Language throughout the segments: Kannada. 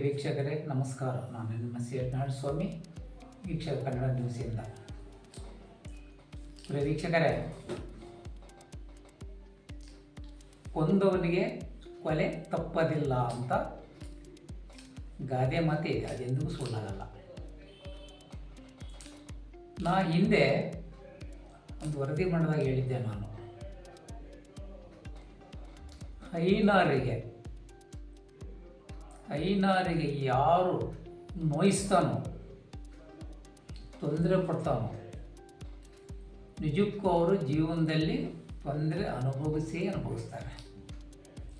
ವೀಕ್ಷಕರೇ, ನಮಸ್ಕಾರ. ನಾನು ನಿಮ್ಮ ಸಿ ಸ್ವಾಮಿ, ವೀಕ್ಷಕ ಕನ್ನಡ ನ್ಯೂಸಿಂದ. ಪ್ರಿಯ ವೀಕ್ಷಕರೇ ಕೊಂದವನಿಗೆ ಕೊಲೆ ತಪ್ಪದಿಲ್ಲ ಅಂತ ಗಾದೆ ಮಾತೆ ಇದೆ. ಅದೆಂದಿಗೂ ಸುಳ್ಳಾಗಲ್ಲ. ನಾ ಹಿಂದೆ ಒಂದು ವರದಿ ಮಾಡಿದಾಗ ಹೇಳಿದ್ದೆ ನಾನು. ಹೈನಾರಿಗೆ ಹೈನಾರಿಗೆ ಯಾರು ನೋಯಿಸ್ತಾನೋ, ತೊಂದರೆ ಪಡ್ತಾನೋ, ನಿಜಕ್ಕೂ ಅವರು ಜೀವನದಲ್ಲಿ ತೊಂದರೆ ಅನುಭವಿಸಿ ಅನುಭವಿಸ್ತಾರೆ.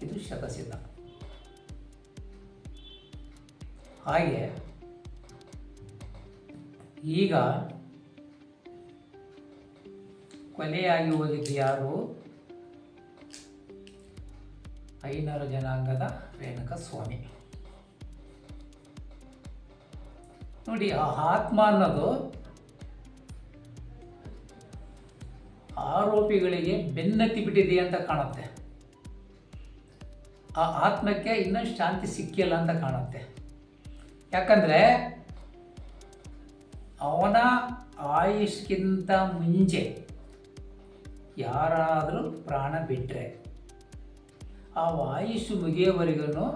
ಇದು ಶತಸಿದ್ಧ. ಹಾಗೆ ಈಗ ಕೊಲೆಯಾಗಿ ಹೋಗಿದ್ದು ಯಾರು? ಐನೂರು ಜನಾಂಗದ ರೇಣುಕ ಸ್ವಾಮಿ ನೋಡಿ, ಆ ಆತ್ಮ ಅನ್ನೋದು ಆರೋಪಿಗಳಿಗೆ ಬೆನ್ನತ್ತಿ ಬಿಟ್ಟಿದೆ ಅಂತ ಕಾಣುತ್ತೆ. ಆ ಆತ್ಮಕ್ಕೆ ಇನ್ನೂ ಶಾಂತಿ ಸಿಕ್ಕಿಲ್ಲ ಅಂತ ಕಾಣುತ್ತೆ. ಯಾಕಂದರೆ ಅವನ ಆಯುಷ್ಗಿಂತ ಮುಂಚೆ ಯಾರಾದರೂ ಪ್ರಾಣ ಬಿಟ್ಟರೆ ಆ ಆಯುಷ್ ಮುಗಿಯೋವರೆಗೂ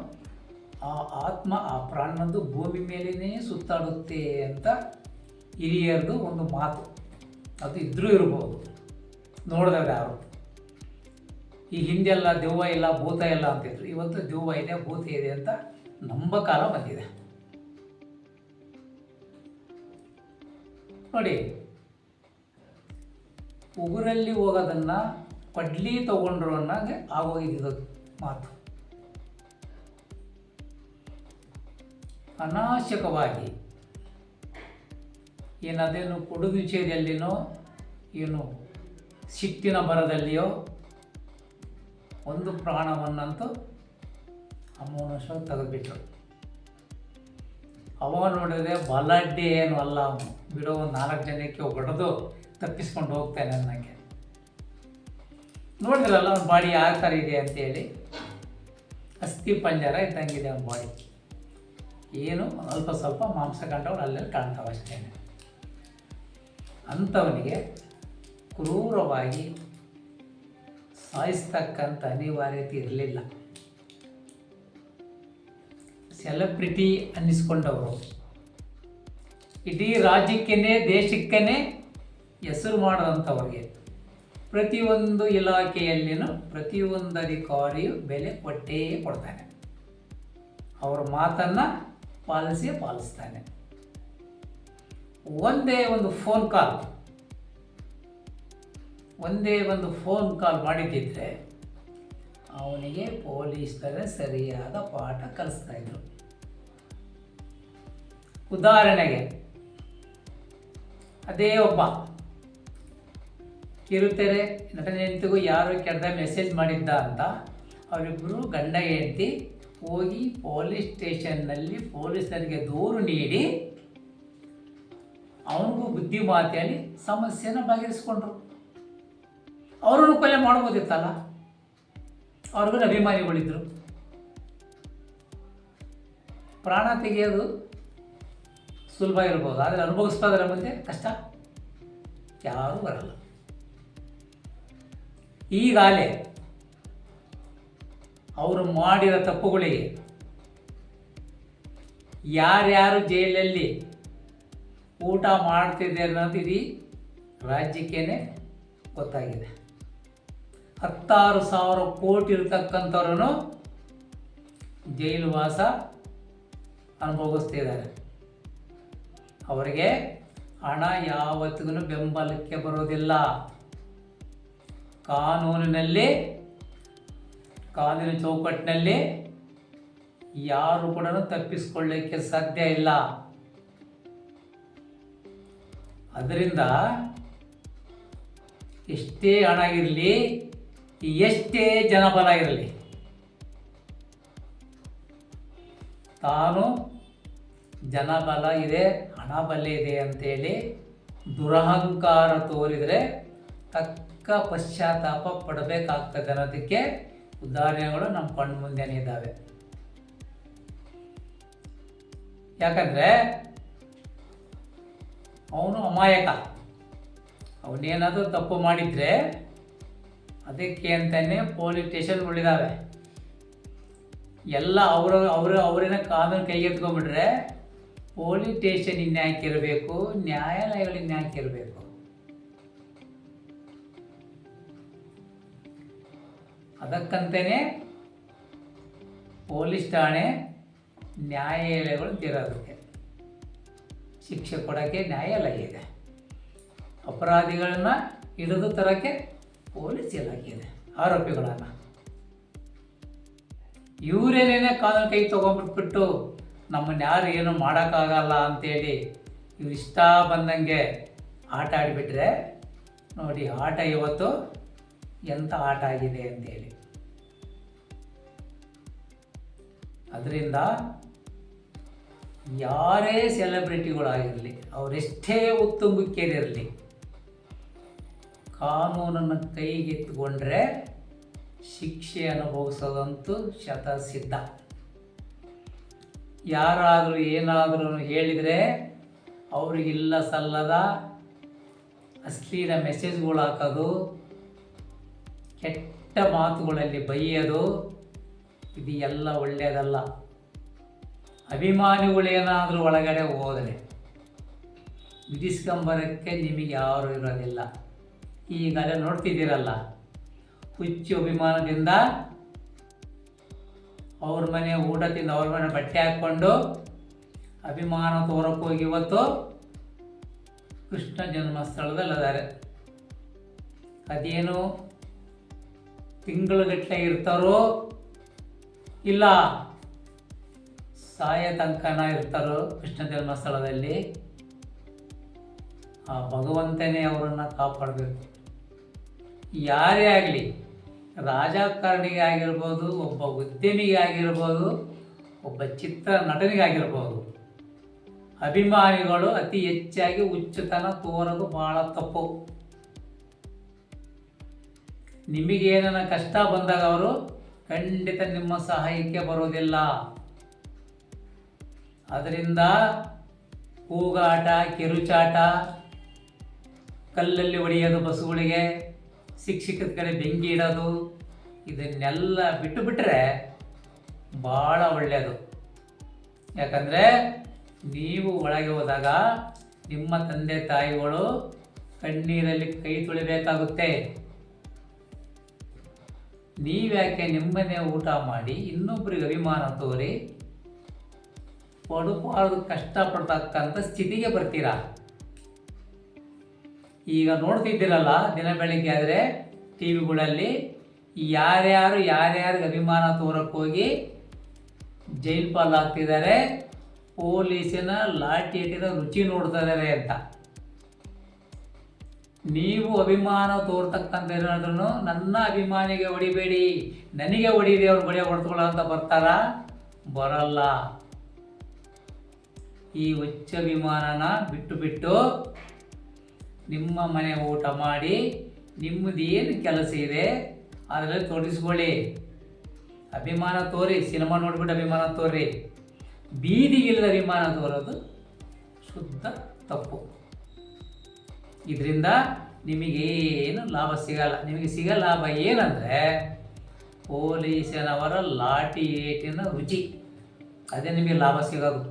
ಆ ಆತ್ಮ ಆ ಪ್ರಾಣದ್ದು ಭೂಮಿ ಮೇಲೇ ಸುತ್ತಾಡುತ್ತೆ ಅಂತ ಹಿರಿಯರದು ಒಂದು ಮಾತು. ಅದು ಇದ್ರೂ ಇರ್ಬೋದು. ನೋಡಿದಾಗ ಯಾರು? ಈ ಹಿಂದೆಲ್ಲ ದೆವ್ವ ಇಲ್ಲ, ಭೂತ ಇಲ್ಲ ಅಂತಿದ್ರು. ಇವತ್ತು ದೆವ್ವ ಇದೆ, ಭೂತ ಇದೆ ಅಂತ ನಂಬ ಕಾಲ ಬಂದಿದೆ. ನೋಡಿ, ಉಗುರಲ್ಲಿ ಹೋಗೋದನ್ನು ಪಡ್ಲಿ ತಗೊಂಡ್ರು ಅನ್ನೋಂಗೆ ಆಗೋಗಿದ್ದು ಮಾತು. ಅನಾಶಕವಾಗಿ. ಕೊಡುಗುಚೇರಿಯಲ್ಲಿನೋ ವಿಷಯದಲ್ಲಿನೋ, ಏನು ಸಿಟ್ಟಿನ ಬರದಲ್ಲಿಯೋ ಒಂದು ಪ್ರಾಣವನ್ನಂತೂ ಅಮ್ಮನಷ್ಟು ತೆಗೆದುಬಿಟ್ರು. ಅವ ನೋಡಿದ್ರೆ ಬಲಡ್ಡಿ ಏನು ಅಲ್ಲ, ಬಿಡೋ ಒಂದು ನಾಲ್ಕು ಜನಕ್ಕೆ ಹೊಡೆದು ತಪ್ಪಿಸ್ಕೊಂಡು ಹೋಗ್ತಾನೆ ನನಗೆ ನೋಡಿದ್ರಲ್ಲ ಅವ್ನ ಬಾಡಿ ಯಾವ ಥರ ಇದೆ ಅಂತೇಳಿ ಅಸ್ಥಿ ಪಂಜರ ಇದ್ದಂಗಿದೆ ಅವನ ಬಾಡಿ. ಏನು? ಅಲ್ಪ ಸ್ವಲ್ಪ ಮಾಂಸ ಕಂಡವ್ರು ಅಲ್ಲೆಲ್ಲಿ ಕಾಣ್ತಾವೆ ಅಷ್ಟೇ. ಅಂಥವನಿಗೆ ಕ್ರೂರವಾಗಿ ಸಾಯಿಸ್ತಕ್ಕಂಥ ಅನಿವಾರ್ಯತೆ ಇರಲಿಲ್ಲ. ಸೆಲೆಬ್ರಿಟಿ ಅನ್ನಿಸ್ಕೊಂಡವರು. ಇಡೀ ರಾಜ್ಯಕ್ಕೇ ದೇಶಕ್ಕೇ ಹೆಸರು ಮಾಡಿದಂಥವ್ರಿಗೆ ಪ್ರತಿಯೊಂದು ಇಲಾಖೆಯಲ್ಲಿನೂ ಪ್ರತಿಯೊಂದು ಅಧಿಕಾರಿಯು ಬೆಲೆ ಕೊಟ್ಟೇ ಕೊಡ್ತಾರೆ ಅವ್ರ ಮಾತನ್ನು ಪಾಲಿಸಿ ಪಾಲಿಸ್ತಾನೆ. ಒಂದೇ ಒಂದು ಫೋನ್ ಕಾಲ್ ಒಂದೇ ಒಂದು ಫೋನ್ ಕಾಲ್ ಮಾಡಿದ್ದಿದ್ರೆ ಅವನಿಗೆ ಪೊಲೀಸರೇ ಸರಿಯಾದ ಪಾಠ ಕಲಿಸ್ತಾ ಇದ್ರು. ಉದಾಹರಣೆಗೆ, ಅದೇ ಒಬ್ಬ ಕಿರುತೆರೆ ನಟನೆಂತಿಗೂ ಯಾರು ಕೆರೆದ ಮೆಸೇಜ್ ಮಾಡಿದ್ದ ಅಂತ ಅವರಿಬ್ಬರು ಗಂಡ ಹೆಂಡತಿ ಹೋಗಿ ಪೊಲೀಸ್ ಸ್ಟೇಷನ್ನಲ್ಲಿ ಪೊಲೀಸರಿಗೆ ದೂರು ನೀಡಿ ಅವನಿಗೂ ಬುದ್ಧಿ ಮಾತಾಡಿ ಸಮಸ್ಯೆನ ಬಗೆಹರಿಸ್ಕೊಂಡ್ರು. ಅವರನ್ನು ಕೊಲೆ ಮಾಡ್ಬೋದಿತ್ತಲ್ಲ? ಅವ್ರಿಗೂ ಅಭಿಮಾನಿಗಳಿದ್ರು. ಪ್ರಾಣ ತೆಗೆಯೋದು ಸುಲಭ ಇರ್ಬೋದು, ಆದರೆ ಅನುಭವಿಸ್ಬೋದರ ಮುಂದೆ ಕಷ್ಟ. ಯಾರೂ ಬರಲ್ಲ. ಈಗಾಗಲೇ ಅವರು ಮಾಡಿರೋ ತಪ್ಪುಗಳಿಗೆ ಯಾರ್ಯಾರು ಜೈಲಲ್ಲಿ ಊಟ ಮಾಡ್ತಿದೆ ಅನ್ನೋದು ಇಡೀ ರಾಜ್ಯಕ್ಕೇ ಗೊತ್ತಾಗಿದೆ. ಹತ್ತಾರು ಸಾವಿರ ಕೋಟಿ ಇರ್ತಕ್ಕಂಥವ್ರೂ ಜೈಲು ವಾಸ ಅನುಭವಿಸ್ತಿದ್ದಾರೆ. ಅವರಿಗೆ ಹಣ ಯಾವತ್ತಿಗೂ ಬೆಂಬಲಕ್ಕೆ ಬರೋದಿಲ್ಲ. ಕಾನೂನಿನಲ್ಲಿ ಕಾನೂನಿನ ಚೌಕಟ್ಟಿನಲ್ಲಿ ಯಾರು ಕೂಡ ತಪ್ಪಿಸ್ಕೊಳ್ಳಿಕ್ಕೆ ಸಾಧ್ಯ ಇಲ್ಲ. ಅದರಿಂದ ಎಷ್ಟೇ ಹಣ ಇರಲಿ, ಎಷ್ಟೇ ಜನಬಲ ಇರಲಿ, ತಾನು ಜನಬಲ ಇದೆ ಹಣ ಬಲ ಇದೆ ಅಂತೇಳಿ ದುರಹಂಕಾರ ತೋರಿದರೆ ತಕ್ಕ ಪಶ್ಚಾತ್ತಾಪ ಪಡಬೇಕಾಗ್ತದೆ ಅನ್ನೋದಕ್ಕೆ ಉದಾಹರಣೆಗಳು ನಮ್ಮ ಕಣ್ಣು ಮುಂದೆನೇ ಇದ್ದಾವೆ. ಯಾಕಂದರೆ ಅವನು ಅಮಾಯಕ. ಅವನೇನಾದರೂ ತಪ್ಪು ಮಾಡಿದರೆ ಅದಕ್ಕೆ ಅಂತಲೇ ಪೊಲೀಸ್ ಉಳಿದಾವೆ. ಎಲ್ಲ ಅವರ, ಅವರು, ಅವರೇನ ಕಾನೂನು ಕೈಗೆತ್ಕೊಂಡ್ಬಿಟ್ರೆ ಪೊಲೀಸ್ ಸ್ಟೇಷನ್ ಇನ್ಯಾಕಿರಬೇಕು ನ್ಯಾಯಾಲಯಗಳು ಇನ್ಯಾಕಿರಬೇಕು ಅದಕ್ಕಂತಲೇ ಪೊಲೀಸ್ ಠಾಣೆ ನ್ಯಾಯಾಲಯಗಳು ಇರೋದಕ್ಕೆ ಶಿಕ್ಷೆ ಕೊಡೋಕ್ಕೆ ನ್ಯಾಯಾಲಯ ಇದೆ. ಅಪರಾಧಿಗಳನ್ನ ಹಿಡಿದು ತರೋಕ್ಕೆ ಪೊಲೀಸ್ ಇಲಾಖೆ ಇದೆ. ಆರೋಪಿಗಳನ್ನು. ಇವರೇನೇನೆ ಕಾನೂನು ಕೈ ತೊಗೊಂಡ್ಬಿಟ್ಬಿಟ್ಟು ನಮ್ಮನ್ನು ಯಾರು ಏನು ಮಾಡೋಕ್ಕಾಗಲ್ಲ ಅಂತೇಳಿ ಇವ್ರು ಇಷ್ಟ ಬಂದಂಗೆ ಆಟ ಆಡಿಬಿಟ್ರೆ ನೋಡಿ, ಆಟ ಇವತ್ತು ಎಂಥ ಆಟ ಆಗಿದೆ ಅಂತೇಳಿ. ಅದರಿಂದ ಯಾರೇ ಸೆಲೆಬ್ರಿಟಿಗಳಾಗಿರಲಿ ಅವರೆಷ್ಟೇ ಉತ್ತುಂಗಕ್ಕೇರಿರಲಿ ಕಾನೂನನ್ನು ಕೈಗೆತ್ತಿಕೊಂಡ್ರೆ ಶಿಕ್ಷೆ ಅನುಭವಿಸೋದಂತೂ ಶತಸಿದ್ಧ. ಯಾರಾದರೂ ಏನಾದರೂ ಹೇಳಿದರೆ ಅವ್ರಿಗಿಲ್ಲ ಸಲ್ಲದ ಅಶ್ಲೀಲ ಮೆಸೇಜ್ಗಳು ಹಾಕೋದು ಕೆಟ್ಟ ಮಾತುಗಳಲ್ಲಿ ಬೈಯೋದು ಇದು ಎಲ್ಲ ಒಳ್ಳೆಯದಲ್ಲ. ಅಭಿಮಾನಿಗಳೇನಾದರೂ ಒಳಗಡೆ ಹೋದರೆ ವಿಧಿಸ್ಕೊಂಬರಕ್ಕೆ ನಿಮಗೆ ಯಾರು ಇರೋದಿಲ್ಲ. ಈಗಲೇ ನೋಡ್ತಿದ್ದೀರಲ್ಲ, ಹುಚ್ಚು ಅಭಿಮಾನದಿಂದ ಅವ್ರ ಮನೆ ಊಟ ತಿಂದು ಅವ್ರ ಮನೆ ಬಟ್ಟೆ ಹಾಕ್ಕೊಂಡು ಅಭಿಮಾನ ತೋರಕ್ಕೆ ಹೋಗಿ ಇವತ್ತು ಕೃಷ್ಣ ಜನ್ಮಸ್ಥಳದಲ್ಲಿದ್ದಾರೆ. ಅದೇನು ತಿಂಗಳುಗಟ್ಟಲೆ ಇರ್ತಾರೋ ಇಲ್ಲ ಸಾಯ ತನಕನ ಇರ್ತಾರೋ ಕೃಷ್ಣ ಜನ್ಮಸ್ಥಳದಲ್ಲಿ ಆ ಭಗವಂತನೇ ಅವರನ್ನು ಕಾಪಾಡಬೇಕು. ಯಾರೇ ಆಗಲಿ, ರಾಜಕಾರಣಿಗೆ ಆಗಿರ್ಬೋದು, ಒಬ್ಬ ಉದ್ಯಮಿಗೆ ಆಗಿರ್ಬೋದು, ಒಬ್ಬ ಚಿತ್ರ ನಟನಿಗಾಗಿರ್ಬೋದು ಅಭಿಮಾನಿಗಳು ಅತಿ ಹೆಚ್ಚಾಗಿ ಹುಚ್ಚುತನ ತೋರೋದು ಭಾಳ ತಪ್ಪು. ನಿಮಗೇನ ಕಷ್ಟ ಬಂದಾಗ ಅವರು ಖಂಡಿತ ನಿಮ್ಮ ಸಹಾಯಕ್ಕೆ ಬರೋದಿಲ್ಲ. ಅದರಿಂದ ಕೂಗಾಟ, ಕಿರುಚಾಟ, ಕಲ್ಲಲ್ಲಿ ಹೊಡೆಯೋದು ಬಸ್ಸುಗಳಿಗೆ, ಶಿಕ್ಷಕದ ಕಡೆ ಬೆಂಕಿ ಇಡೋದು, ಇದನ್ನೆಲ್ಲ ಬಿಟ್ಟು ಬಿಟ್ಟರೆ ಭಾಳ ಒಳ್ಳೆಯದು. ಯಾಕಂದರೆ ನೀವು ಒಳಗೆ ಹೋದಾಗ ನಿಮ್ಮ ತಂದೆ ತಾಯಿಗಳು ಕಣ್ಣೀರಲ್ಲಿ ಕೈ ತೊಳಿಬೇಕಾಗುತ್ತೆ. ನೀವ್ಯಾಕೆ ನಿಮ್ಮನೇ ಊಟ ಮಾಡಿ ಇನ್ನೊಬ್ಬರಿಗೆ ಅಭಿಮಾನ ತೋರಿ ಪಡುಪಾಡು ಕಷ್ಟಪಡ್ತಕ್ಕಂಥ ಸ್ಥಿತಿಗೆ ಬರ್ತೀರಾ? ಈಗ ನೋಡ್ತಿದ್ದೀರಲ್ಲ ದಿನ ಬೆಳಿಗ್ಗೆ ಆದರೆ ಟಿ ವಿಗಳಲ್ಲಿ ಯಾರ್ಯಾರು ಯಾರ್ಯಾರಿಗೆ ಅಭಿಮಾನ ತೋರಕ್ಕೆ ಹೋಗಿ ಜೈಲ್ ಪಾಲಾಗ್ತಿದ್ದಾರೆ ಪೊಲೀಸಿನ ಲಾಠಿ ಇಟ್ಟಿದ ರುಚಿ ನೋಡ್ತಾ ಅಂತ. ನೀವು ಅಭಿಮಾನ ತೋರ್ತಕ್ಕಂಥ ಏನಾದ್ರೂ ನನ್ನ ಅಭಿಮಾನಿಗೆ ಹೊಡಿಬೇಡಿ, ನನಗೆ ಹೊಡೀರಿ, ಅವ್ರು ಬಡಿಯ ಹೊಡೆದುಕೊಳ್ಳೋ ಅಂತ ಬರ್ತಾರಾ? ಬರಲ್ಲ. ಈ ಹುಚ್ಚ ಅಭಿಮಾನನ ಬಿಟ್ಟು ಬಿಟ್ಟು ನಿಮ್ಮ ಮನೆ ಊಟ ಮಾಡಿ, ನಿಮ್ಮದು ಏನು ಕೆಲಸ ಇದೆ ಅದರಲ್ಲಿ ತೊಡಗಿಸ್ಕೊಳ್ಳಿ. ಅಭಿಮಾನ ತೋರಿ, ಸಿನಿಮಾ ನೋಡ್ಬಿಟ್ಟು ಅಭಿಮಾನ ತೋರಿ. ಬೀದಿಗಿಲ್ಲದ ಅಭಿಮಾನ ತೋರೋದು ಶುದ್ಧ ತಪ್ಪು. ಇದರಿಂದ ನಿಮಗೇನು ಲಾಭ ಸಿಗಲ್ಲ. ನಿಮಗೆ ಸಿಗೋ ಲಾಭ ಏನಂದರೆ ಪೊಲೀಸನವರ ಲಾಠಿ ಏಟಿನ ರುಚಿ. ಅದೇ ನಿಮಗೆ ಲಾಭ ಸಿಗೋದು.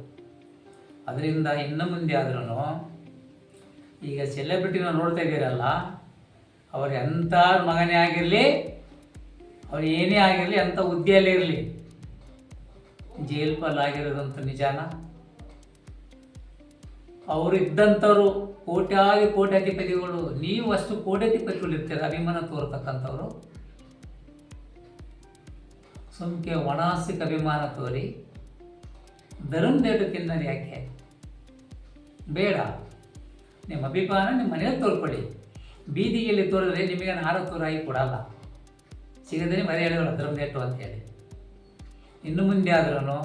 ಅದರಿಂದ ಇನ್ನು ಮುಂದೆ ಆದ್ರೂ ಈಗ ಸೆಲೆಬ್ರಿಟಿನ ನೋಡ್ತಾ ಇದ್ದೀರಲ್ಲ, ಅವ್ರು ಎಂಥ ಮಗನೇ ಆಗಿರಲಿ, ಅವ್ರು ಏನೇ ಆಗಿರಲಿ, ಎಂಥ ಹುದ್ದೆಯಲ್ಲೇ ಇರಲಿ ಜೈಲ್ ಪಾಲಾಗಿರೋದಂತ ನಿಜಾನ? ಅವರು ಇದ್ದಂಥವ್ರು ಕೋಟ್ಯಾಗಿ ಕೋಟ್ಯಾಧಿಪತಿಗಳು, ನೀವು ಅಷ್ಟು ಕೋಟ್ಯಾಧಿಪತಿಗಳು ಇರ್ತೀರ, ಅಭಿಮಾನ ತೋರ್ತಕ್ಕಂಥವ್ರು. ಸುಮ್ಕೆ ಒಣಾಸಿಕ ಅಭಿಮಾನ ತೋರಿ. ಧರ್ಮದೇಟು ತಿನ್ನೋದು ಯಾಕೆ? ಬೇಡ. ನಿಮ್ಮ ಅಭಿಮಾನ ನಿಮ್ಮ ಮನೆಯಲ್ಲಿ ತೋರ್ಕೊಳ್ಳಿ ಬೀದಿಗೆಯಲ್ಲಿ ತೋರಿದ್ರೆ ನಿಮಗೆ ನಾರು ತೋರಾಗಿ ಕೊಡಲ್ಲ ಸಿಗದೇ ಮರೆ ಹೇಳಿದ್ರು ಧರ್ಮದೇಟು ಅಂತೇಳಿ ಇನ್ನು ಮುಂದೆ ಆದ್ರೂ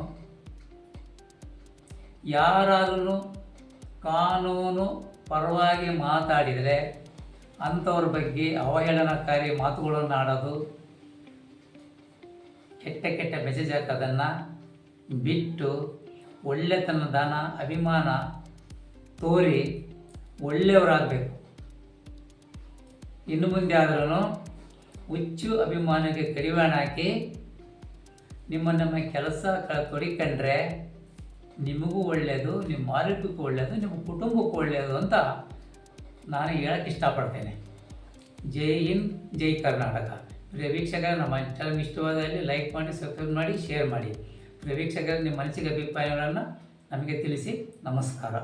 ಯಾರಾದ್ರೂ ಕಾನೂನು ಪರವಾಗಿ ಮಾತಾಡಿದರೆ ಅಂಥವ್ರ ಬಗ್ಗೆ ಅವಹೇಳನಕಾರಿ ಮಾತುಗಳನ್ನು ಆಡೋದು, ಕೆಟ್ಟ ಕೆಟ್ಟ ಮೆಸೇಜ್ ಹಾಕೋದನ್ನು ಬಿಟ್ಟು ಒಳ್ಳೆತನದಾನ ಅಭಿಮಾನ ತೋರಿ ಒಳ್ಳೆಯವರಾಗಬೇಕು. ಇನ್ನು ಮುಂದೆ ಆದ್ರೂ ಹುಚ್ಚು ಅಭಿಮಾನಕ್ಕೆ ಕಡಿವಾಣ ಹಾಕಿ ನಿಮ್ಮ ನಮ್ಮ ಕೆಲಸ ತೊಡಿಕೊಂಡ್ರೆ ನಿಮಗೂ ಒಳ್ಳೆಯದು ನಿಮ್ಮ ಆರೋಗ್ಯಕ್ಕೂ ಒಳ್ಳೆಯದು ನಿಮ್ಮ ಕುಟುಂಬಕ್ಕೂ ಒಳ್ಳೆಯದು ಅಂತ ನಾನು ಹೇಳಕ್ಕೆ ಇಷ್ಟಪಡ್ತೇನೆ. ಜೈ ಇನ್ ಜೈ ಕರ್ನಾಟಕ. ಪ್ರಿಯ ವೀಕ್ಷಕರ, ನಮ್ಮ ಚಾನಲ್ ಇಷ್ಟವಾದಲ್ಲಿ ಲೈಕ್ ಮಾಡಿ ಸಬ್ಸ್ಕ್ರೈಬ್ ಮಾಡಿ ಶೇರ್ ಮಾಡಿ. ಪ್ರಿಯ ನಿಮ್ಮ ಮನಸ್ಸಿಗೆ ಅಭಿಪ್ರಾಯಗಳನ್ನು ನಮಗೆ ತಿಳಿಸಿ, ನಮಸ್ಕಾರ.